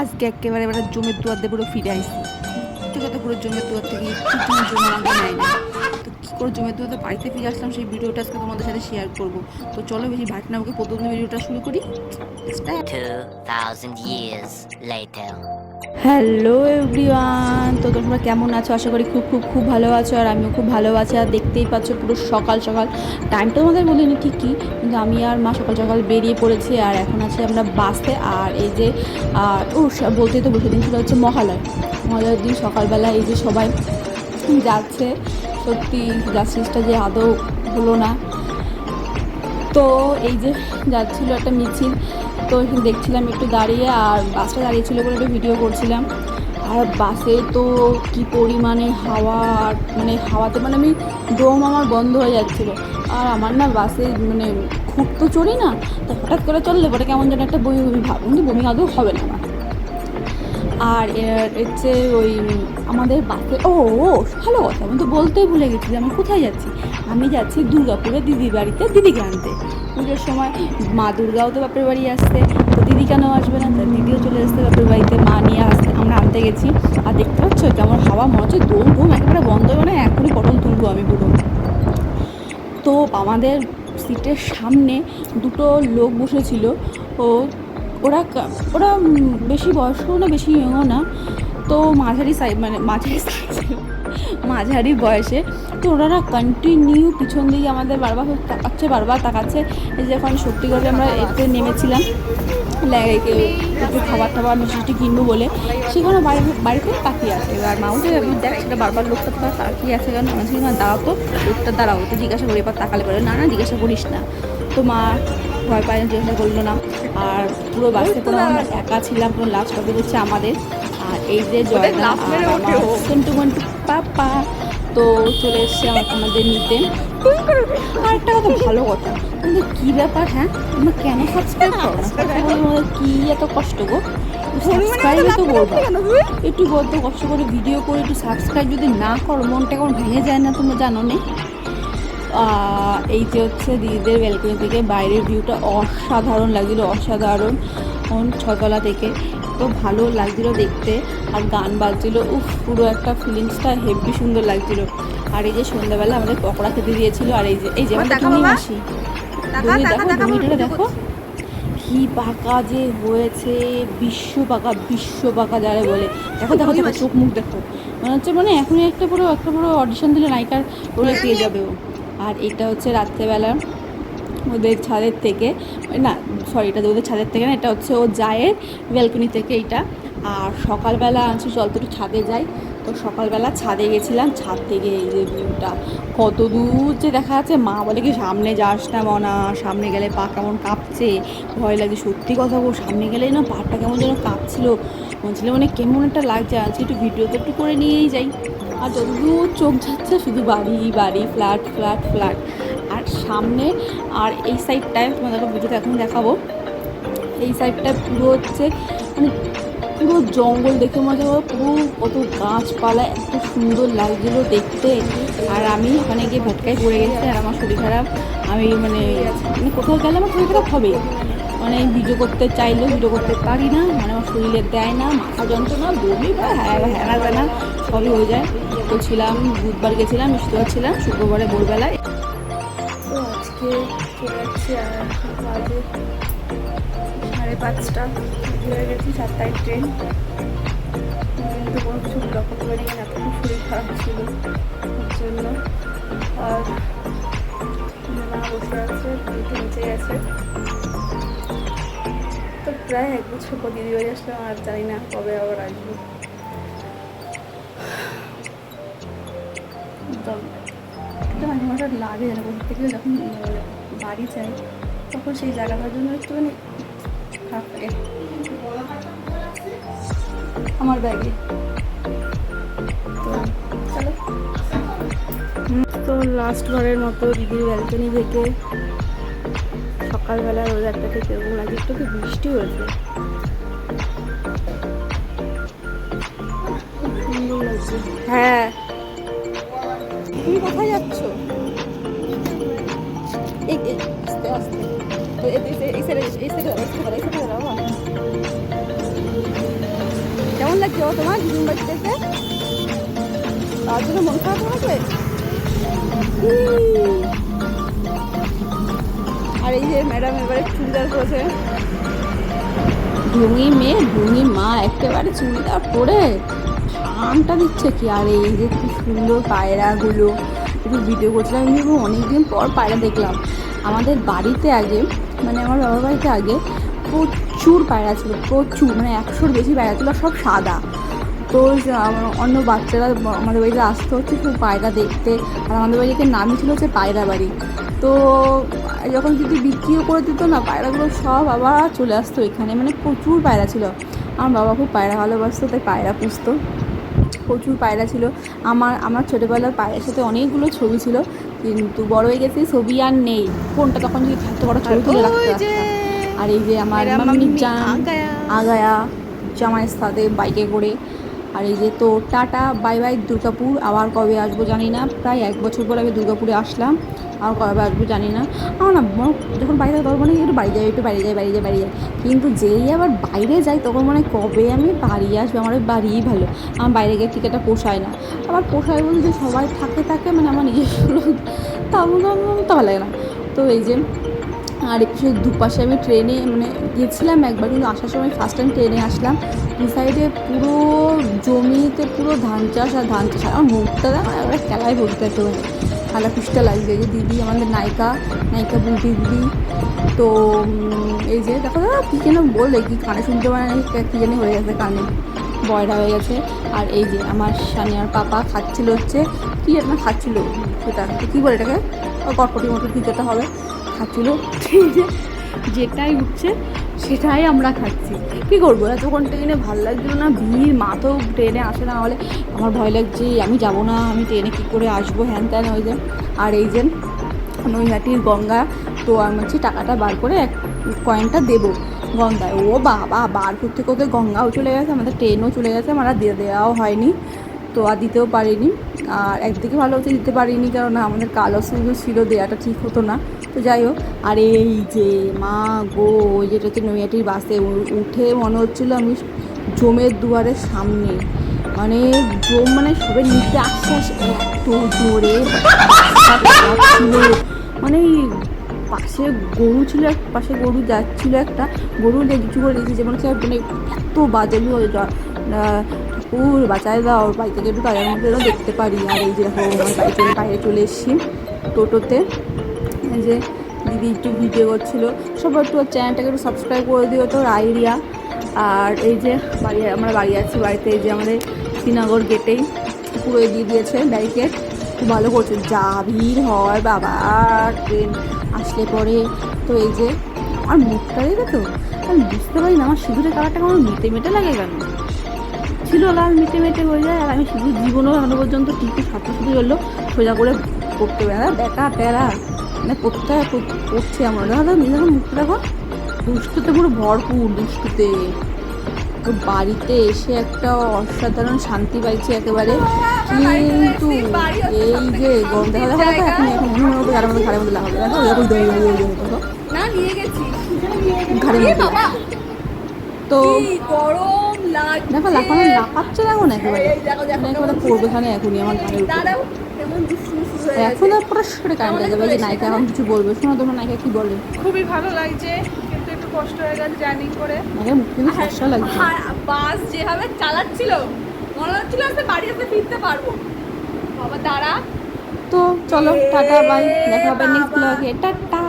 আজকে একেবারে এবার জমির দুয়ার দিয়ে পুরো ফিরে আসছি সত্যি কথা পুরো জমির দুয়ার থেকে আমাকে নেয় না তো করে জমির দুয়ার বাড়িতে ফিরে আসলাম, সেই ভিডিওটা আজকে তোমাদের সাথে শেয়ার করব। তো চলো বেশি ভাট না আমাকে প্রথম ভিডিওটা শুরু করি। Start. 2,000 years later. Hello everyone তো তোমরা কেমন আছো আশা করি খুব খুব খুব ভালো আছো আর আমিও খুব ভালো আছি আর দেখতেই পাচ্ছ পুরো সকাল সকাল টাইমটা তোমাদের বলিনি ঠিকই কিন্তু আমি আর মা সকাল সকাল বেরিয়ে পড়েছি আর এখন আছি আমরা বাসে আর এই যে ও বলতেই তো বসে দিন সেটা হচ্ছে মহালয় মহালয়ের দিন সকালবেলা এই যে সবাই যাচ্ছে সত্যি জাস্টিসটা যে আদৌ হলো না তো এই যে যাচ্ছিল একটা মিছিল তো এখানে দেখছিলাম একটু দাঁড়িয়ে আর বাসটা দাঁড়িয়েছিল বলে একটু ভিডিও করছিলাম। আর বাসে তো কি পরিমাণে হাওয়া আর মানে হাওয়াতে মানে আমি দম আমার বন্ধ হয়ে যাচ্ছিল। আর আমার না বাসে মানে খুব তো চড়ি না তো হঠাৎ করে চললে পরে কেমন যেন একটা বমি বমি ভাব কিন্তু বমি আদৌ হবে না আর হচ্ছে ওই আমাদের বাসে ও, ভালো কথা আমি তো বলতেই ভুলে গেছি যে আমি কোথায় যাচ্ছি? আমি যাচ্ছি দুর্গাপুরে দিদির বাড়িতে দিদিকে আনতে পুজোর সময় মা দুর্গাও তো বাপের বাড়ি আসছে, তো দিদি কেন আসবে না? তার দিদিও চলে আসতে বাপের বাড়িতে, মা নিয়ে আসতে আমরা আনতে গেছি। আর দেখতে পাচ্ছ, কেমন হাওয়া, মনে হচ্ছে দম ঘুম একেবারে বন্ধ মানে এখনই পটল তুলবো আমি পুরো। তো আমাদের সিটের সামনে দুটো লোক বসেছিল। ও, ওরা ওরা বেশি বয়স্ক না, বেশি ইয়ংও না। তো মাঝারি সাই মানে মাঝারি সাইজ মাঝারি বয়সে। তো ওনারা কন্টিনিউ পিছন দিকে আমাদের বারবার তাকাচ্ছে বারবার তাকাচ্ছে। এই যে এখন সত্যি করে আমরা এতে নেমেছিলাম। একটু খাবার টাবার মিষ্টি কিনবো বলে। সেখানে বাড়ি বাড়িতে তাকিয়ে আছে। এবার আমি দেখ সেটা বারবার লোকটা তাকিয়ে আছে কারণ আমি বলছি, মা দাঁড়াও তো লোকটা দাঁড়াও। তো জিজ্ঞাসা করি এবার তাকালে পরে না না জিজ্ঞাসা করিস না। তো মা ভয় পায় জিজ্ঞাসা করল না। আর পুরো বাসে পুরো আমরা একা ছিলাম পুরো লাস্ট টপিক হচ্ছে আমাদের। আর এই যে আমার মন্টু পাপা তো চলে এসছে আমাদের নিতে। আর একটা কথা ভালো কথা। কিন্তু কী ব্যাপার হ্যাঁ? তোমরা কেন সাবস্ক্রাইব করো না? কী এত কষ্ট গো? সাবস্ক্রাইব তো করব। একটু বলতো কষ্ট করে ভিডিও করে একটু সাবস্ক্রাইব যদি না করো মনটা এখন ভেঙে যায় না তোমরা জানো না? এই যে হচ্ছে দিদিদের ব্যালকনি থেকে বাইরের ভিউটা অসাধারণ লাগছিল অসাধারণ। ছতলা থেকে তো ভালো লাগছিল দেখতে। আর গান বাজছিল উফ পুরো একটা ফিলিংসটা হেভি সুন্দর লাগছিল। আর এই যে সন্ধ্যাবেলা আমাদের পকোড়া খেতে দিয়েছিল আর এই যে এই যে টুনি মাসি। ডুমি দেখো ডুমিটা দেখো কি পাকা যে হয়েছে বিশ্ব পাকা বিশ্ব পাকা যারা বলে। দেখো দেখো দেখো চোখ মুখ দেখো। মনে হচ্ছে মানে এখনই একটা পুরো একটা পুরো অডিশন দিলে নায়িকার রোলে পেয়ে যাবে ও। আর এটা হচ্ছে রাত্রেবেলা। ওদের ছাদের থেকে, না সরি এটা ওদের ছাদের থেকে না, এটা হচ্ছে ও জায়ের ব্যালকনি থেকে এটা আর সকালবেলা আনছি চল তো ছাদে যাই, তো সকালবেলা ছাদে গেছিলাম, ছাদ থেকে এই যে ভিউটা কত দূর যে দেখা যাচ্ছে, মা বলে কি, সামনে যাস না মনা, সামনে গেলে পা কেমন কাঁপছে? ভয় লাগে, সত্যি কথা বল, সামনে গেলেই না পাটা কেমন যেন কাঁপছিল। বলছিল মানে কেমন একটা লাগছে আজকে একটু ভিডিও তো একটু করে নিয়েই যাই। আর যতদূর চোখ যাচ্ছে, শুধু বাড়ি বাড়ি ফ্ল্যাট ফ্ল্যাট ফ্ল্যাট সামনে আর এই সাইডটায় তোমাদেরকে ভিডিওতে এখন দেখাবো। এই সাইডটা পুরো হচ্ছে মানে পুরো জঙ্গল দেখে মনে হয় পুরো কত গাছপালা, এত সুন্দর লাগছিল দেখতে। আর আমি ওখানে গিয়ে ভটকায় পড়ে গেছি আর আমার শরীর খারাপ। আমি মানে মানে কোথাও গেলে আমার শরীর খারাপ হবে। মানে ভিডিও করতে চাইলেও ভিডিও করতে পারি না। মানে আমার শরীরে দেয় না, মাথা যন্ত্রণা, বমি, বা হ্যাঁ হ্যাঁ সবই হয়ে যায়। তো ছিলাম, বুধবার গেছিলাম, বৃহস্পতিবার ছিলাম, শুক্রবারে ভোরবেলায়। আজকে চলে যাচ্ছি আর বাজে সাড়ে পাঁচটা। হয়ে গেছি, সাতটায় ট্রেন কিন্তু কোনো কিছু ব্লক করতে পারি এত শরীর খারাপ ছিল ওর জন্য। আর মা বসে আছে দিদি নিচে গেছে। তো প্রায় এক বছর পর দিদি বাড়ি আসলাম আর জানি না কবে আবার আসব। একটা মাঝে লাগে যেন কোথা থেকে যখন বাড়ি যাই তখন সেই জায়গাটার জন্য একটুখানি খারাপ লাগে আমার ব্যাগে। তো চলো তো লাস্ট বারের মতো দিদির ব্যালকনি থেকে সকালবেলা রোজারটা ঠিক এরকম লাগে একটু কি বৃষ্টি হয়েছে? হ্যাঁ। তুমি কোথায় যাচ্ছ? দাঁড়াও লাগছে ও তোমার তার জন্য মন খারাপ হয়েছে আর এই যে ম্যাডাম এবারে চুড়িদার করেছে ঢুঙি মেয়ে ঢুঙি মা একেবারে চুড়িদার পরে শানটা দিচ্ছে কি আর এই যে কি সুন্দর পায়রাগুলো একটু ভিডিও করছিলাম অনেকদিন পর পায়রা দেখলাম আমাদের বাড়িতে আগে মানে আমার বাবার বাড়িতে আগে প্রচুর পায়রা ছিল, প্রচুর মানে একশোর বেশি পায়রা ছিল, সব সাদা। তো অন্য বাচ্চারা আমাদের বাড়িতে আসতে হচ্ছে খুব পায়রা দেখতে, আর আমাদের বাড়িতে নামই ছিল হচ্ছে পায়রা বাড়ি। তো যখন যদি বিক্রিও করে দিত না, পায়রাগুলো সব আবার চলে আসতো এখানে মানে প্রচুর পায়রা ছিল। আমার বাবা খুব পায়রা ভালোবাসতো, তাই পায়রা পুষতো। প্রচুর পায়রা ছিল। আমার আমার ছোটোবেলার পায়রার সাথে অনেকগুলো ছবি ছিল। কিন্তু বড় হয়ে গেছে ছবি আর নেই ফোনটা তখন যদি থাকতো বড় ছবি তুলে রাখতে আর এই যে আমার মাম্মি জান আগায়া। আগায়া জামাইয়ের সাথে বাইকে করে আর এই যে তো টাটা, বাই বাই দুর্গাপুর, আবার কবে আসব জানি না, প্রায় এক বছর পর আমি দুর্গাপুরে আসলাম, আর কবে আসব জানি না। আমার না যখন বাইরে তখন মনে একটু বাড়ি যাই, একটু বাড়ি যাই বাড়ি যাই বাড়ি যাই। কিন্তু যেই আবার বাইরে যাই তখন মনে হয় কবে আমি বাড়ি আসব, আমার বাড়িই ভালো। আমার বাইরে গিয়ে টিকিটটা পোষায় না। আবার পোষায় বলতে সবাই থাকে থাকে মানে আমার নিজস্ব লোক তা ভালো লাগে না। তো এই যে আর একটু দুপাশে আমি ট্রেনে মানে গেছিলাম একবার, কিন্তু আসার সময় ফার্স্ট টাইম ট্রেনে আসলাম। দু সাইডে পুরো জমিতে পুরো ধান চাষ আর ধান চাষ। আর আমার মুখটা এবার খেলায় ভর্তি একটা খালা লাগছে এই যে দিদি, আমাদের নায়িকা নায়িকা বুটি দিদি। তো এই যে, দেখো দাদা, কী যেন বলে কি কানে শুনতে পারে না, কী জানি হয়ে গেছে কানে। বয়রা হয়ে গেছে। আর এই যে, আমার সানিয়ার পাপা খাচ্ছিল হচ্ছে, কী একটা খাচ্ছিল সেটা, কী বলে এটাকে? কটকটি মতো একটা হবে? খাচ্ছিল। যেটাই উঠছে, সেটাই আমরা খাচ্ছি। কী করব? এতক্ষণ ট্রেনে ভালো লাগছিল না, ভিড়, মা তো ট্রেনে আসে না হলে আমার ভয় লাগছে, আমি যাব না, আমি ট্রেনে কী করে আসব? হ্যান ত্যান ওই যে আর এই যে নৈহাটির গঙ্গা, তো আমি হচ্ছে টাকাটা বার করে এক কয়েনটা দেবো গঙ্গায়। ও বাবা, বার করতে করতে গঙ্গাও চলে গেছে, আমাদের ট্রেনও চলে গেছে, আমার দেওয়াও হয়নি। তো আর দিতেও পারিনি। আর একদিকে ভালো হচ্ছে, দিতে পারিনি কারণ আমাদের কালো সুযোগ ছিল দেওয়াটা ঠিক হতো না। তো যাই হোক, আর এই যে মা গো যেটা হচ্ছে নৈহাটির বাসে উঠে মনে হচ্ছিল আমি জমের দুয়ারের সামনে। মানে জম মানে সবে নিতে আসে এত জোরে। মানে পাশে গরু ছিল, এক পাশে গরু যাচ্ছিল একটা, গরু দিয়েছে যেমন হচ্ছে মানে এত যা ঠাকুর বাঁচায় দাও বাড়ি থেকে একটু তাদের মধ্যে দেখতে পারি। আর এই যে দেখো, আমার বাড়ি চলে, বাইরে চলে এসেছি টোটোতে। যে দিদি একটু ভিডিও করছিল। সবাই একটু চ্যানেলটাকে একটু সাবস্ক্রাইব করে দিও তো আইডিয়া আর এই যে বাড়ি, আমরা বাড়ি আছি বাড়িতে, এই যে আমাদের শ্রীনগর গেটেই পুরো দিয়ে দিয়েছে ব্যারিকেড খুব ভালো করছে। যা ভিড় হয় বাবা ট্রেন আসলে পরে। তো এই যে আমার মুখটা দেখে তো আমি বুঝতে পারি না, আমার সিঁদুরের কালারটা আমার মেটে মেটে লাগে কেন? ছিল লাল মেটে মেটে হয়ে যায় আর আমি শুধু জীবনও এখনও পর্যন্ত টিপু সাথে শুধু হলো সোজা করে পড়তে পারে না বেকা টেরা মানে পড়তে পড়ছে আমার দেখো দেখো নিজের মুখটা দেখো। দুষ্টুতে পুরো ভরপুর দুষ্টুতে। তো বাড়িতে এসে একটা অসাধারণ শান্তি পাইছি একেবারে। কিন্তু এই যে গরম দেখা দেখা দেখা এখন এখন মনে মনে ঘাড়ের মধ্যে ঘাড়ের মধ্যে লাগাবে দেখো ওই দেখো, না নিয়ে গেছি। ঘাড়ের মধ্যে তো গরম! দেখো লাফানো লাফাচ্ছে দেখো না একেবারে। এই দেখো দেখো একেবারে পড়বে এখানে এখনই আমার হয়ে গেছে। এখন আর পরাশ করে কারেন্ট যাবে এই যে নায়িকা এখন কিছু বলবে। শোনো তোমার নায়িকা কি বলে? খুবই ভালো লাগছে কিন্তু একটু কষ্ট হয়ে গেছে জার্নি করে। কিন্তু ফসা লাগছে। বাস যেভাবে চালাচ্ছিল মনে হচ্ছিল আজকে বাড়ি আসতে ফিরতে পারব। বাবা দাঁড়া। তো চলো টাটা বাই দেখা হবে নেক্সট ব্লগে টাটা।